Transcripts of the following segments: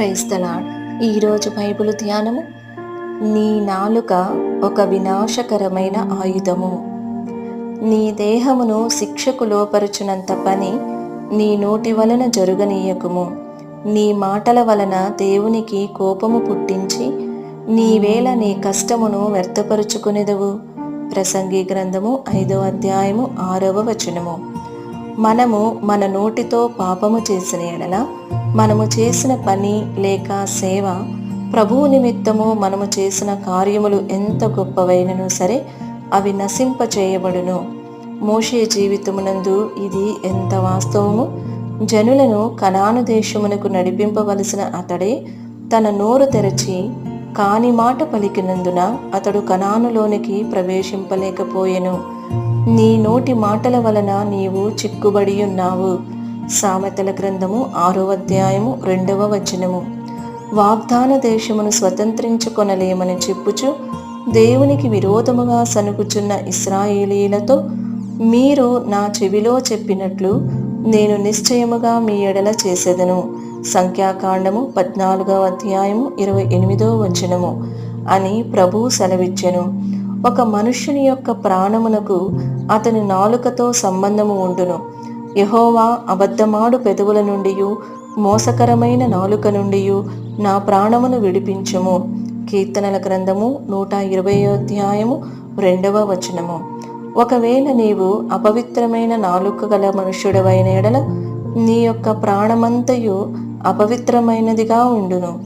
Praise the Lord ఈరోజు Bible ధ్యానము. నీ నాలుక ఒక వినాశకరమైన ఆయుధము. నీ దేహమును శిక్షకు లోపరుచునంత పని నీ నోటి వలన జరుగనీయకుము. నీ మాటల వలన దేవునికి కోపము పుట్టించి నీవేళ నీ కష్టమును వ్యర్థపరుచుకునేదవు. ప్రసంగి గ్రంథము ఐదో అధ్యాయము ఆరవ వచనము. మనము మన నోటితో పాపము చేసిన ఎడల మనము చేసిన పని లేక సేవ ప్రభువు నిమిత్తము మనము చేసిన కార్యములు ఎంత గొప్పవైనను సరే అవి నశింప చేయబడును. మోషే జీవితమునందు ఇది ఎంత వాస్తవము? జనులను కనాను దేశమునకు నడిపింపవలసిన అతడే తన నోరు తెరచి కాని మాట పలికినందున అతడు కణానులోనికి ప్రవేశింపలేకపోయెను. నీ నోటి మాటల వలన నీవు చిక్కుబడి ఉన్నావు. సామెతల గ్రంథము ఆరో అధ్యాయము రెండవ వచనము. వాగ్దాన దేశమును స్వతంత్రించుకొనలేమని చెప్పుచు దేవునికి విరోధముగా సనుకుచున్న ఇస్రాయేలీలతో మీరు నా చెవిలో చెప్పినట్లు నేను నిశ్చయముగా మీ ఎడల చేసేదను. సంఖ్యాకాండము పద్నాలుగవ అధ్యాయము ఇరవై ఎనిమిదో వచనము అని ప్రభు సెలవిచ్చెను. ఒక మనుష్యుని యొక్క ప్రాణమునకు అతని నాలుకతో సంబంధము ఉండును. యహోవా అబద్ధమాడు పెదవుల నుండి మోసకరమైన నాలుక నుండి నా ప్రాణమును విడిపించుము. కీర్తనల గ్రంథము నూట ఇరవై అధ్యాయము రెండవ వచనము. ఒకవేళ నీవు అపవిత్రమైన నాలుక గల మనుష్యుడవైన ఎడల నీ యొక్క ప్రాణమంతయు అపవిత్రమైనదిగా ఉండును.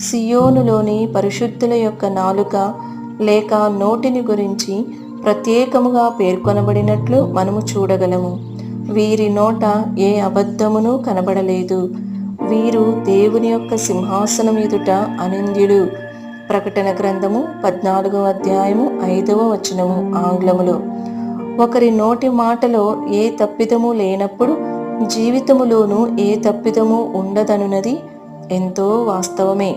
సియోనులోని పరిశుద్ధుల యొక్క నాలుక లేక నోటిని గురించి ప్రత్యేకముగా పేర్కొనబడినట్లు మనము చూడగలము. వీరి నోట ఏ అబద్ధమును కనబడలేదు. వీరు దేవుని యొక్క సింహాసనం ఎదుట అనింద్యుడు ప్రకటన గ్రంథము పద్నాలుగవ అధ్యాయము ఐదవ వచనము ఆంగ్లములో. ఒకరి నోటి మాటలో ఏ తప్పిదము లేనప్పుడు జీవితములోనూ ఏ తప్పిదము ఉండదనున్నది ఎంతో వాస్తవమే.